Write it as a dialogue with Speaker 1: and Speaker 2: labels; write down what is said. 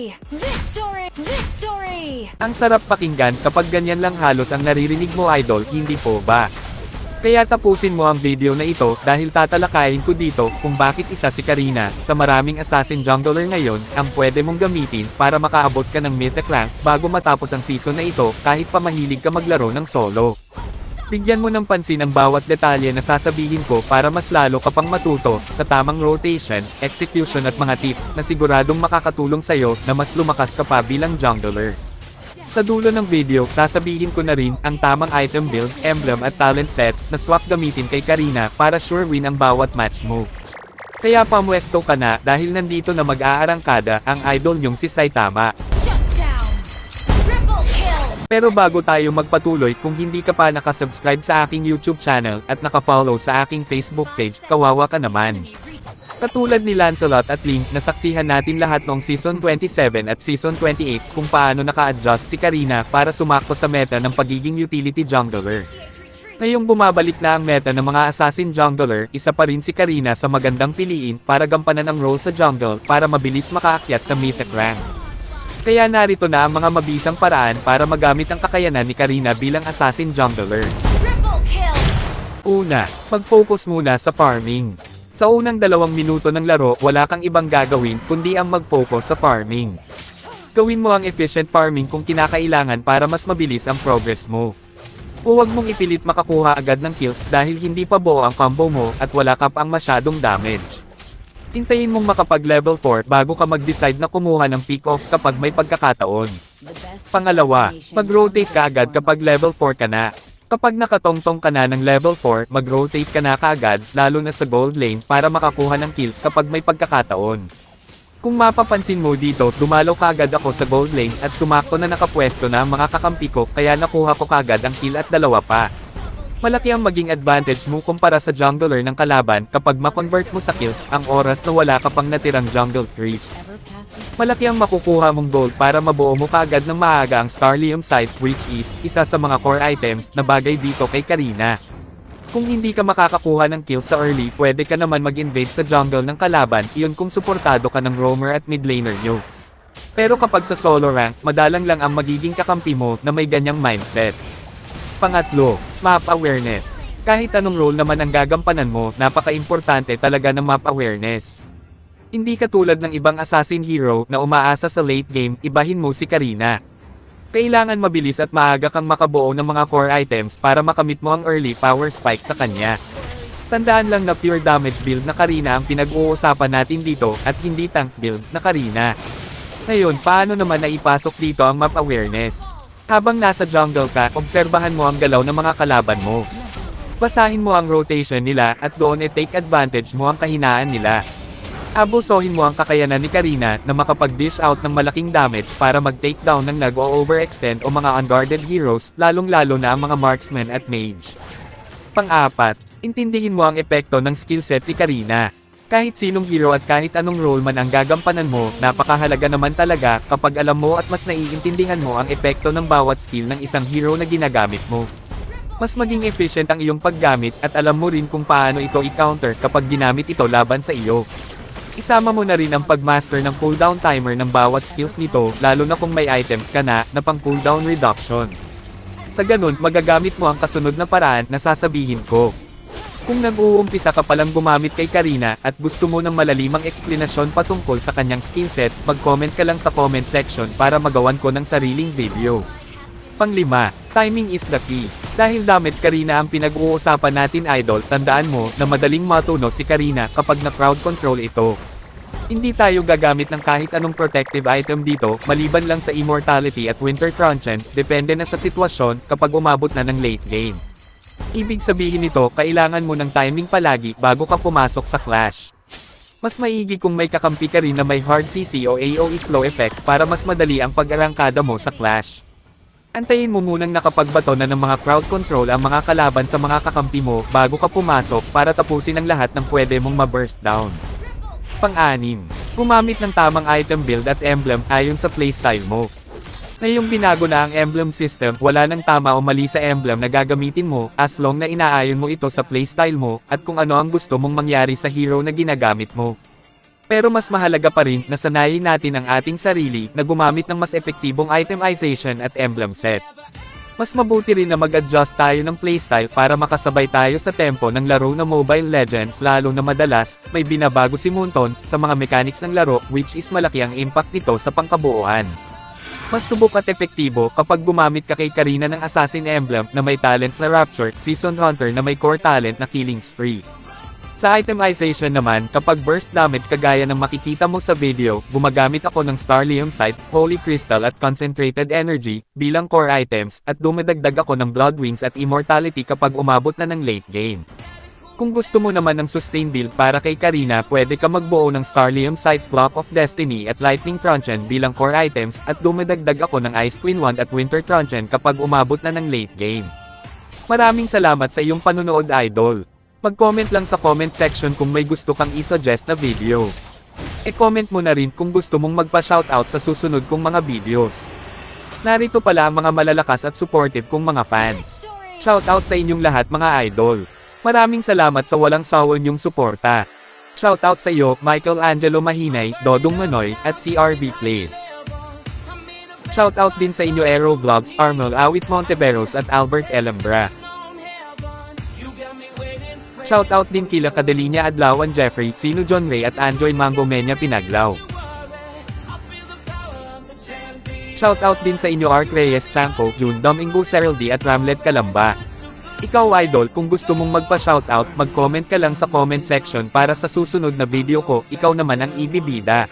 Speaker 1: Victory! Victory! Victory!
Speaker 2: Ang sarap pakinggan kapag ganyan lang halos ang naririnig mo idol, hindi po ba? Kaya tapusin mo ang video na ito dahil tatalakayin ko dito kung bakit isa si Karina sa maraming assassin jungler ngayon ang pwede mong gamitin para makaabot ka ng mythic rank bago matapos ang season na ito kahit pa mahilig ka maglaro ng solo. Bigyan mo ng pansin ang bawat detalye na sasabihin ko para mas lalo ka pang matuto sa tamang rotation, execution at mga tips na siguradong makakatulong sa'yo na mas lumakas ka pa bilang jungler. Sa dulo ng video, sasabihin ko na rin ang tamang item build, emblem at talent sets na swap gamitin kay Karina para sure win ang bawat match mo. Kaya pamwesto ka na dahil nandito na mag-aarangkada ang idol nyong si Saitama. Pero bago tayo magpatuloy kung hindi ka pa nakasubscribe sa aking YouTube channel at nakafollow sa aking Facebook page, kawawa ka naman. Katulad ni Lancelot at Link na saksihan natin lahat noong Season 27 at Season 28 kung paano naka-adjust si Karina para sumakto sa meta ng pagiging utility jungler. Ngayong bumabalik na ang meta ng mga assassin jungler, isa pa rin si Karina sa magandang piliin para gampanan ang role sa jungle para mabilis makaakyat sa mythic rank. Kaya narito na ang mga mabisang paraan para magamit ang kakayanan ni Karina bilang assassin jungler. Una, mag-focus muna sa farming. Sa unang dalawang minuto ng laro, wala kang ibang gagawin kundi ang mag-focus sa farming. Gawin mo ang efficient farming kung kinakailangan para mas mabilis ang progress mo. Huwag mong ipilit makakuha agad ng kills dahil hindi pa buo ang combo mo at wala ka pang masyadong damage. Hintayin mong makapag level 4 bago ka mag-decide na kumuha ng pick off kapag may pagkakataon. Pangalawa, mag-rotate ka agad kapag level 4 ka na. Kapag nakatongtong ka na ng level 4, mag-rotate ka na kaagad, lalo na sa gold lane para makakuha ng kill kapag may pagkakataon. Kung mapapansin mo dito, dumalaw kaagad ako sa gold lane at sumakto na nakapwesto na ang mga kakampi ko kaya nakuha ko kaagad ang kill at dalawa pa. Malaki ang maging advantage mo kumpara sa jungler ng kalaban kapag ma-convert mo sa kills ang oras na wala ka pang natirang jungle creeps. Malaki ang makukuha mong gold para mabuo mo kaagad ng maaga ang Starlium Sight which is isa sa mga core items na bagay dito kay Karina. Kung hindi ka makakakuha ng kills sa early, pwede ka naman mag-invade sa jungle ng kalaban, iyon kung suportado ka ng roamer at mid laner nyo. Pero kapag sa solo rank, madalang lang ang magiging kakampi mo na may ganyang mindset. Pangatlo, map awareness. Kahit anong role naman ang gagampanan mo, napaka-importante talaga ng map awareness. Hindi katulad ng ibang assassin hero na umaasa sa late game, ibahin mo si Karina. Kailangan mabilis at maaga kang makabuo ng mga core items para makamit mo ang early power spike sa kanya. Tandaan lang na pure damage build na Karina ang pinag-uusapan natin dito at hindi tank build na Karina. Ngayon, paano naman naipasok dito ang map awareness? Habang nasa jungle ka, obserbahan mo ang galaw ng mga kalaban mo. Basahin mo ang rotation nila at doon e-take advantage mo ang kahinaan nila. Abusohin mo ang kakayanan ni Karina na makapag-dish out ng malaking damage para mag-take down ng nag-overextend o mga unguarded heroes, lalong-lalo na ang mga marksman at mage. Pang-apat, intindihin mo ang epekto ng skill set ni Karina. Kahit sinong hero at kahit anong role man ang gagampanan mo, napakahalaga naman talaga kapag alam mo at mas naiintindihan mo ang epekto ng bawat skill ng isang hero na ginagamit mo. Mas maging efficient ang iyong paggamit at alam mo rin kung paano ito i-counter kapag ginamit ito laban sa iyo. Isama mo na rin ang pagmaster ng cooldown timer ng bawat skills nito, lalo na kung may items ka na, na pang cooldown reduction. Sa ganun, magagamit mo ang kasunod na paraan na sasabihin ko. Kung nag-uumpisa ka palang gumamit kay Karina at gusto mo ng malalimang eksplanasyon patungkol sa kanyang skillset, mag-comment ka lang sa comment section para magawan ko ng sariling video. Panglima, timing is the key. Dahil damit Karina ang pinag-uusapan natin idol, tandaan mo na madaling matuno si Karina kapag na crowd control ito. Hindi tayo gagamit ng kahit anong protective item dito, maliban lang sa immortality at winter transient, depende na sa sitwasyon kapag umabot na ng late game. Ibig sabihin nito, kailangan mo ng timing palagi bago ka pumasok sa clash. Mas maigi kung may kakampi ka rin na may hard CC o AoE slow effect para mas madali ang pag-arangkada mo sa clash. Antayin mo munang nakapagbato na ng mga crowd control ang mga kalaban sa mga kakampi mo bago ka pumasok para tapusin ang lahat ng pwede mong ma-burst down. Pang-anim, gumamit ng tamang item build at emblem ayon sa playstyle mo. Ngayong binago na ang emblem system, wala nang tama o mali sa emblem na gagamitin mo, as long na inaayon mo ito sa playstyle mo, at kung ano ang gusto mong mangyari sa hero na ginagamit mo. Pero mas mahalaga pa rin na sanayin natin ang ating sarili na gumamit ng mas epektibong itemization at emblem set. Mas mabuti rin na mag-adjust tayo ng playstyle para makasabay tayo sa tempo ng laro na Mobile Legends lalo na madalas, may binabago si Munton sa mga mechanics ng laro which is malaki ang impact nito sa pangkabuuan. Mas subok at epektibo kapag gumamit ka kay Karina ng Assassin Emblem na may talents na Rapture, Season Hunter na may core talent na Killing Spree. Sa itemization naman, kapag burst damage kagaya ng makikita mo sa video, gumagamit ako ng Starlium Sight, Holy Crystal at Concentrated Energy, bilang core items, at dumadagdag ako ng Blood Wings at Immortality kapag umabot na ng late game. Kung gusto mo naman ng sustain build para kay Karina, pwede ka magbuo ng Starlium Sight, Clock of Destiny at Lightning Truncheon bilang core items, at dumadagdag ako ng Ice Queen Wand at Winter Truncheon kapag umabot na ng late game. Maraming salamat sa iyong panunood idol. Mag-comment lang sa comment section kung may gusto kang i-suggest na video. E-comment mo na rin kung gusto mong magpa-shoutout sa susunod kong mga videos. Narito pala ang mga malalakas at supportive kong mga fans. Shoutout sa inyong lahat mga idol. Maraming salamat sa walang sawa niyong suporta. Shoutout sa iyo, Michael Angelo Mahinay, Dodong Manoy, at CRB Plays. Shoutout din sa inyo Aero Vlogs, Armel Awit Monteveros at Albert Elambra. Shoutout din kila Kadelinya Adlawan Jeffrey, Sino John Ray at Anjoy Mango Menya Pinaglaw. Shoutout din sa inyo Ark Reyes Chanko, June Domingo Seraldi at Ramlet Kalamba. Ikaw idol, kung gusto mong magpa-shoutout, mag-comment ka lang sa comment section para sa susunod na video ko, ikaw naman ang ibibida.